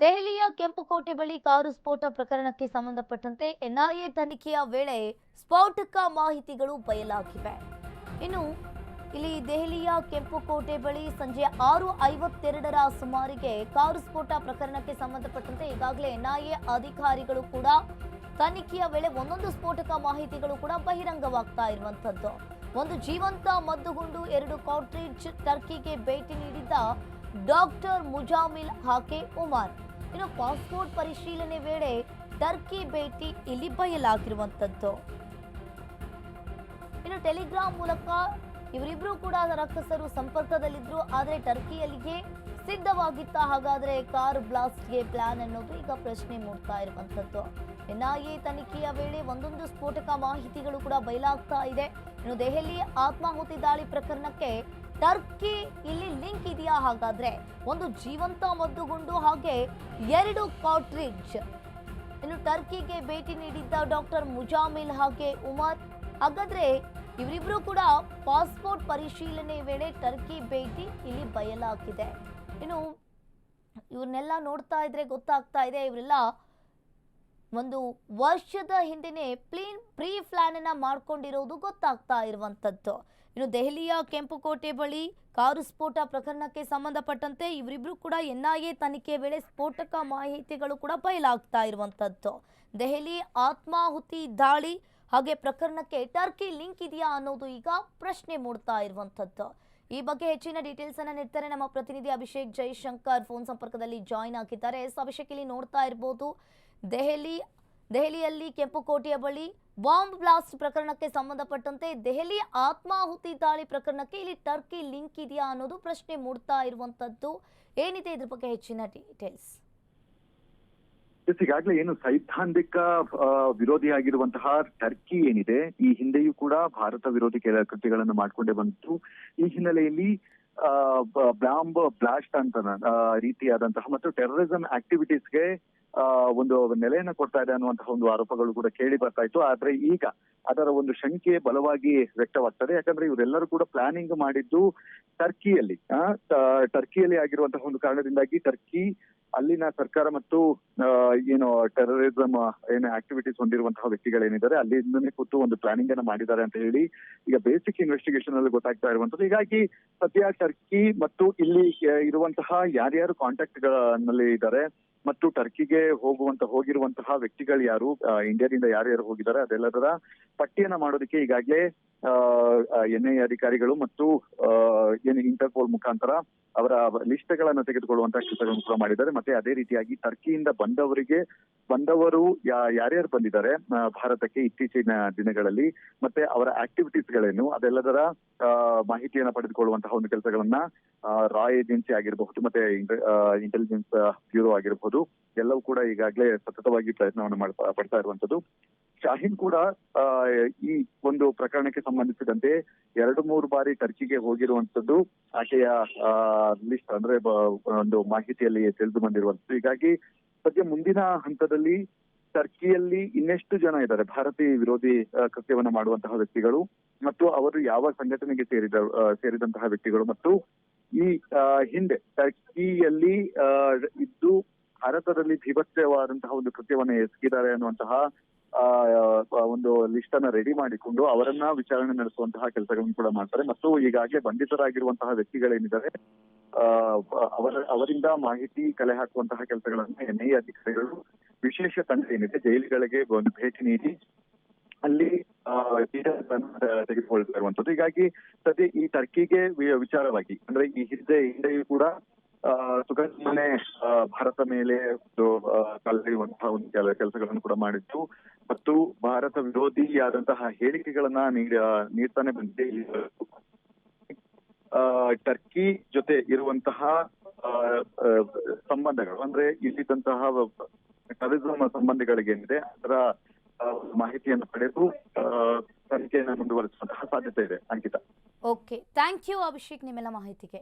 ದೆಹಲಿಯ ಕೆಂಪುಕೋಟೆ ಬಳಿ ಕಾರು ಸ್ಫೋಟ ಪ್ರಕರಣಕ್ಕೆ ಸಂಬಂಧಪಟ್ಟಂತೆ ಎನ್ಐಎ ತನಿಖೆಯ ವೇಳೆ ಸ್ಫೋಟಕ ಮಾಹಿತಿಗಳು ಬಯಲಾಗಿವೆ. ಇನ್ನು, ಇಲ್ಲಿ ದೆಹಲಿಯ ಕೆಂಪುಕೋಟೆ ಬಳಿ ಸಂಜೆ ಆರು ಐವತ್ತೆರಡರ ಸುಮಾರಿಗೆ ಕಾರು ಸ್ಫೋಟ ಪ್ರಕರಣಕ್ಕೆ ಸಂಬಂಧಪಟ್ಟಂತೆ ಈಗಾಗಲೇ ಎನ್ಐಎ ಅಧಿಕಾರಿಗಳು ಕೂಡ ತನಿಖೆಯ ವೇಳೆ ಒಂದೊಂದು ಸ್ಫೋಟಕ ಮಾಹಿತಿಗಳು ಕೂಡ ಬಹಿರಂಗವಾಗ್ತಾ ಇರುವಂಥದ್ದು. ಒಂದು ಜೀವಂತ ಮದ್ದುಗುಂಡು, ಎರಡು ಕಾಟ್ರೇಜ್ ಟರ್ಕಿಗೆ ಭೇಟಿ ನೀಡಿದ್ದ ಡಾಕ್ಟರ್ ಮುಜಾಮಿಲ್ ಹಾಕೆ ಉಮರ್. ಇನ್ನು ಪಾಸ್ಪೋರ್ಟ್ ಪರಿಶೀಲನೆ ವೇಳೆ ಟರ್ಕಿ ಭೇಟಿ ಇಲ್ಲಿ ಬಯಲಾಗಿರುವಂತದ್ದು ಇನ್ನು ಟೆಲಿಗ್ರಾಮ್ ಮೂಲಕ ಇವರಿಬ್ಬರೂ ಕೂಡ ರಕ್ಷಸರು ಸಂಪರ್ಕದಲ್ಲಿದ್ದರು ಆದರೆ ಟರ್ಕಿಯಲ್ಲಿಗೆ ಸಿದ್ಧವಾಗಿತ್ತ ಹಾಗಾದ್ರೆ ಕಾರ್ ಬ್ಲಾಸ್ಟ್ಗೆ ಪ್ಲಾನ್ ಅನ್ನೋದು ಈಗ ಪ್ರಶ್ನೆ ಮೂಡ್ತಾ ಇರುವಂತದ್ದು ಎನ್ಐಎ ತನಿಖೆಯ ವೇಳೆ ಒಂದೊಂದು ಸ್ಫೋಟಕ ಮಾಹಿತಿಗಳು ಕೂಡ ಬಯಲಾಗ್ತಾ ಇದೆ. ಇನ್ನು ದೆಹಲಿ ಆತ್ಮಾಹುತಿ ದಾಳಿ ಪ್ರಕರಣಕ್ಕೆ ಟರ್ಕಿ ಇಲ್ಲಿ ಲಿಂಕ್ ಇದೆಯಾ? ಹಾಗಾದ್ರೆ ಒಂದು ಜೀವಂತ ಮದ್ದುಗುಂಡು ಹಾಗೆ ಎರಡು ಕಾಟ್ರಿಜ್ ಇನ್ನು ಟರ್ಕಿಗೆ ಭೇಟಿ ನೀಡಿದ್ದ ಡಾಕ್ಟರ್ ಮುಜಾಮಿಲ್ ಹಾಗೆ ಉಮರ್. ಹಾಗಾದ್ರೆ ಇವರಿಬ್ರು ಕೂಡ ಪಾಸ್ಪೋರ್ಟ್ ಪರಿಶೀಲನೆ ವೇಳೆ ಟರ್ಕಿ ಭೇಟಿ ಇಲ್ಲಿ ಬಯಲಾಗಿದೆ. ಇನ್ನು ಇವ್ರನ್ನೆಲ್ಲ ನೋಡ್ತಾ ಇದ್ರೆ ಗೊತ್ತಾಗ್ತಾ ಇದೆ, ಇವರೆಲ್ಲ ಒಂದು ವರ್ಷದ ಹಿಂದೆನೆ ಪ್ಲೀನ್ ಪ್ರೀ ಪ್ಲಾನ್ ಅನ್ನ ಮಾಡ್ಕೊಂಡಿರೋದು ಗೊತ್ತಾಗ್ತಾ ಇರುವಂತದ್ದು ಇನ್ನು ದೆಹಲಿಯ ಕೆಂಪುಕೋಟೆ ಬಳಿ ಕಾರು ಸ್ಫೋಟ ಪ್ರಕರಣಕ್ಕೆ ಸಂಬಂಧಪಟ್ಟಂತೆ ಇವರಿಬ್ರು ಕೂಡ ಎನ್ ಐ ಎ ತನಿಖೆ ವೇಳೆ ಸ್ಫೋಟಕ ಮಾಹಿತಿಗಳು ಕೂಡ ಬಯಲಾಗ್ತಾ ಇರುವಂತದ್ದು ದೆಹಲಿ ಆತ್ಮಾಹುತಿ ದಾಳಿ, ಹಾಗೆ ಪ್ರಕರಣಕ್ಕೆ ಟರ್ಕಿ ಲಿಂಕ್ ಇದೆಯಾ ಅನ್ನೋದು ಈಗ ಪ್ರಶ್ನೆ ಮೂಡ್ತಾ ಇರುವಂತದ್ದು ಈ ಬಗ್ಗೆ ಹೆಚ್ಚಿನ ಡೀಟೇಲ್ಸ್ ಅನ್ನ ನೀಡ್ತಾರೆ ನಮ್ಮ ಪ್ರತಿನಿಧಿ ಅಭಿಷೇಕ್ ಜೈಶಂಕರ್. ಫೋನ್ ಸಂಪರ್ಕದಲ್ಲಿ ಜಾಯಿನ್ ಆಗಿದ್ದಾರೆ. ಅಭಿಷೇಕ್ ಇಲ್ಲಿ ನೋಡ್ತಾ ಇರ್ಬೋದು. ದೆಹಲಿ, ದೆಹಲಿಯಲ್ಲಿ ಕೆಂಪುಕೋಟೆಯ ಬಳಿ ಬಾಂಬ್ ಬ್ಲಾಸ್ಟ್ ಪ್ರಕರಣಕ್ಕೆ ಸಂಬಂಧಪಟ್ಟಂತೆ ದೆಹಲಿ ಆತ್ಮಾಹುತಿ ದಾಳಿ ಪ್ರಕರಣಕ್ಕೆ ಇಲ್ಲಿ ಟರ್ಕಿ ಲಿಂಕ್ ಇದೆಯಾ ಅನ್ನೋದು ಪ್ರಶ್ನೆ ಮೂಡ್ತಾ ಇರುವಂತದ್ದು. ಏನಿದೆ ಇದ್ರ ಬಗ್ಗೆ ಹೆಚ್ಚಿನ ಡೀಟೇಲ್ಸ್ ಈಗಾಗಲೇ ಏನು ಸೈದ್ಧಾಂತಿಕ ವಿರೋಧಿಯಾಗಿರುವಂತಹ ಟರ್ಕಿ ಏನಿದೆ, ಈ ಹಿಂದೆಯೂ ಕೂಡ ಭಾರತ ವಿರೋಧಿ ಕೆಲ ಕೃತ್ಯಗಳನ್ನು ಮಾಡ್ಕೊಂಡೇ ಬಂತು ಈ ಹಿನ್ನೆಲೆಯಲ್ಲಿ ಬ್ಲಾಂಬ್ ಬ್ಲಾಸ್ಟ್ ಅಂತ ರೀತಿಯಾದಂತಹ ಮತ್ತು ಟೆರರಿಸಂ ಆಕ್ಟಿವಿಟೀಸ್ಗೆ ಒಂದು ನೆಲೆಯನ್ನು ಕೊಡ್ತಾ ಇದೆ ಅನ್ನುವಂತಹ ಒಂದು ಆರೋಪಗಳು ಕೂಡ ಕೇಳಿ ಬರ್ತಾ ಇತ್ತು. ಆದ್ರೆ ಈಗ ಅದರ ಒಂದು ಶಂಕೆ ಬಲವಾಗಿ ವ್ಯಕ್ತವಾಗ್ತದೆ. ಯಾಕಂದ್ರೆ ಇವರೆಲ್ಲರೂ ಕೂಡ ಪ್ಲಾನಿಂಗ್ ಮಾಡಿದ್ದು ಟರ್ಕಿಯಲ್ಲಿ ಟರ್ಕಿಯಲ್ಲಿ ಆಗಿರುವಂತಹ ಒಂದು ಕಾರಣದಿಂದಾಗಿ ಟರ್ಕಿ ಅಲ್ಲಿನ ಸರ್ಕಾರ ಮತ್ತು ಏನು ಟೆರರಿಸಂ ಏನು ಆಕ್ಟಿವಿಟೀಸ್ ಹೊಂದಿರುವಂತಹ ವ್ಯಕ್ತಿಗಳೇನಿದ್ದಾರೆ, ಅಲ್ಲಿಂದನೇ ಕೂತು ಒಂದು ಪ್ಲಾನಿಂಗ್ ಅನ್ನ ಮಾಡಿದ್ದಾರೆ ಅಂತ ಹೇಳಿ ಈಗ ಬೇಸಿಕ್ ಇನ್ವೆಸ್ಟಿಗೇಷನ್ ಅಲ್ಲಿ ಗೊತ್ತಾಗ್ತಾ ಇರುವಂತದ್ದು ಹೀಗಾಗಿ ಸದ್ಯ ಟರ್ಕಿ ಮತ್ತು ಇಲ್ಲಿ ಇರುವಂತಹ ಯಾರ್ಯಾರು ಕಾಂಟ್ಯಾಕ್ಟ್ನಲ್ಲಿ ಇದ್ದಾರೆ ಮತ್ತು ಟರ್ಕಿಗೆ ಹೋಗುವಂತ ಹೋಗಿರುವಂತಹ ವ್ಯಕ್ತಿಗಳು ಯಾರು ಇಂಡಿಯಾದಿಂದ ಯಾರ್ಯಾರು ಹೋಗಿದ್ದಾರೆ ಅದೆಲ್ಲದರ ಪಟ್ಟಿಯನ್ನ ಮಾಡೋದಕ್ಕೆ ಈಗಾಗಲೇ ಎನ್ಐ ಅಧಿಕಾರಿಗಳು ಮತ್ತು ಏನು ಇಂಟರ್ಪೋಲ್ ಮುಖಾಂತರ ಅವರ ಲಿಸ್ಟ್ ಗಳನ್ನ ತೆಗೆದುಕೊಳ್ಳುವಂತಹ ಕೆಲಸಗಳನ್ನು ಕೂಡ ಮಾಡಿದ್ದಾರೆ. ಮತ್ತೆ ಅದೇ ರೀತಿಯಾಗಿ ಟರ್ಕಿಯಿಂದ ಬಂದವರಿಗೆ, ಬಂದವರು ಯಾರ್ಯಾರು ಬಂದಿದ್ದಾರೆ ಭಾರತಕ್ಕೆ ಇತ್ತೀಚಿನ ದಿನಗಳಲ್ಲಿ, ಮತ್ತೆ ಅವರ ಆಕ್ಟಿವಿಟೀಸ್ ಗಳೇನು ಅದೆಲ್ಲದರ ಮಾಹಿತಿಯನ್ನ ಪಡೆದುಕೊಳ್ಳುವಂತಹ ಒಂದು ಕೆಲಸಗಳನ್ನ ರಾಯ್ ಏಜೆನ್ಸಿ ಆಗಿರಬಹುದು, ಮತ್ತೆ ಇಂಟೆಲಿಜೆನ್ಸ್ ಬ್ಯೂರೋ ಆಗಿರಬಹುದು ಎಲ್ಲವೂ ಕೂಡ ಈಗಾಗಲೇ ಸತತವಾಗಿ ಪ್ರಯತ್ನವನ್ನು ಮಾಡ್ತಾ, ಪಡ್ತಾ ಇರುವಂತದ್ದು ಶಾಹೀನ್ ಕೂಡ ಈ ಒಂದು ಪ್ರಕರಣಕ್ಕೆ ಸಂಬಂಧಿಸಿದಂತೆ ಎರಡು, ಮೂರು ಬಾರಿ ಟರ್ಕಿಗೆ ಹೋಗಿರುವಂತದ್ದು ಆಕೆಯ ಲಿಸ್ಟ್ ಅಂದ್ರೆ ಒಂದು ಮಾಹಿತಿಯಲ್ಲಿ ತಿಳಿದು ಬಂದಿರುವಂತದ್ದು ಹೀಗಾಗಿ ಸದ್ಯ ಮುಂದಿನ ಹಂತದಲ್ಲಿ ಟರ್ಕಿಯಲ್ಲಿ ಇನ್ನೆಷ್ಟು ಜನ ಇದ್ದಾರೆ? ಭಾರತೀಯ ವಿರೋಧಿ ಕೃತ್ಯವನ್ನು ಮಾಡುವಂತಹ ವ್ಯಕ್ತಿಗಳು ಮತ್ತು ಅವರು ಯಾವ ಸಂಘಟನೆಗೆ ಸೇರಿದ ಸೇರಿದಂತಹ ವ್ಯಕ್ತಿಗಳು ಮತ್ತು ಈ ಹಿಂದೆ ಟರ್ಕಿಯಲ್ಲಿ ಇದ್ದು ಭಾರತದಲ್ಲಿ ಭೀಭತ್ಸವಾದಂತಹ ಒಂದು ಕೃತ್ಯವನ್ನು ಎಸಗಿದ್ದಾರೆ ಅನ್ನುವಂತಹ ಒಂದು ಲಿಸ್ಟ್ ಅನ್ನ ರೆಡಿ ಮಾಡಿಕೊಂಡು ಅವರನ್ನ ವಿಚಾರಣೆ ನಡೆಸುವಂತಹ ಕೆಲಸಗಳನ್ನು ಕೂಡ ಮಾಡ್ತಾರೆ. ಮತ್ತು ಈಗಾಗಲೇ ಬಂಧಿತರಾಗಿರುವಂತಹ ವ್ಯಕ್ತಿಗಳೇನಿದ್ದಾರೆ ಅವರ, ಅವರಿಂದ ಮಾಹಿತಿ ಕಲೆ ಹಾಕುವಂತಹ ಕೆಲಸಗಳನ್ನ ಎನ್ಐಎ ಅಧಿಕಾರಿಗಳು, ವಿಶೇಷ ತಂಡ ಏನಿದೆ, ಜೈಲುಗಳಿಗೆ ಒಂದು ಭೇಟಿ ನೀಡಿ, ಅಲ್ಲಿ ತೆಗೆದುಕೊಳ್ತಾ ಇರುವಂತದ್ದು ಹೀಗಾಗಿ ಸದ್ಯ ಈ ಟರ್ಕಿಗೆ ವಿಚಾರವಾಗಿ, ಅಂದ್ರೆ ಈ ಹಿಂದೆ, ಹಿಂದೆಯೂ ಕೂಡ ಆ, ಭಾರತ ಮೇಲೆ ಒಂದು ಆ, ಒಂದು ಕೆಲ ಕೆಲಸಗಳನ್ನು ಕೂಡ ಮಾಡಿತ್ತು ಮತ್ತು ಭಾರತ ವಿರೋಧಿಯಾದಂತಹ ಹೇಳಿಕೆಗಳನ್ನ ನೀಡ ನೀಡ್ತಾನೆ ಬಂದಿದೆ ಟರ್ಕಿ ಜೊತೆ ಇರುವಂತಹ ಸಂಬಂಧಗಳು ಅಂದ್ರೆ ಇಲ್ಲಿದ್ದಂತಹ ಟೆರರಿಸಂ ಸಂಬಂಧಗಳಿಗೇನಿದೆ ಅದರ ಮಾಹಿತಿಯನ್ನು ಪಡೆದು ತನಿಖೆಯನ್ನು ಮುಂದುವರಿಸುವಂತಹ ಸಾಧ್ಯತೆ ಇದೆ Ankita. Okay thank you Abhishek ನಿಮ್ಮೆಲ್ಲ ಮಾಹಿತಿಗೆ.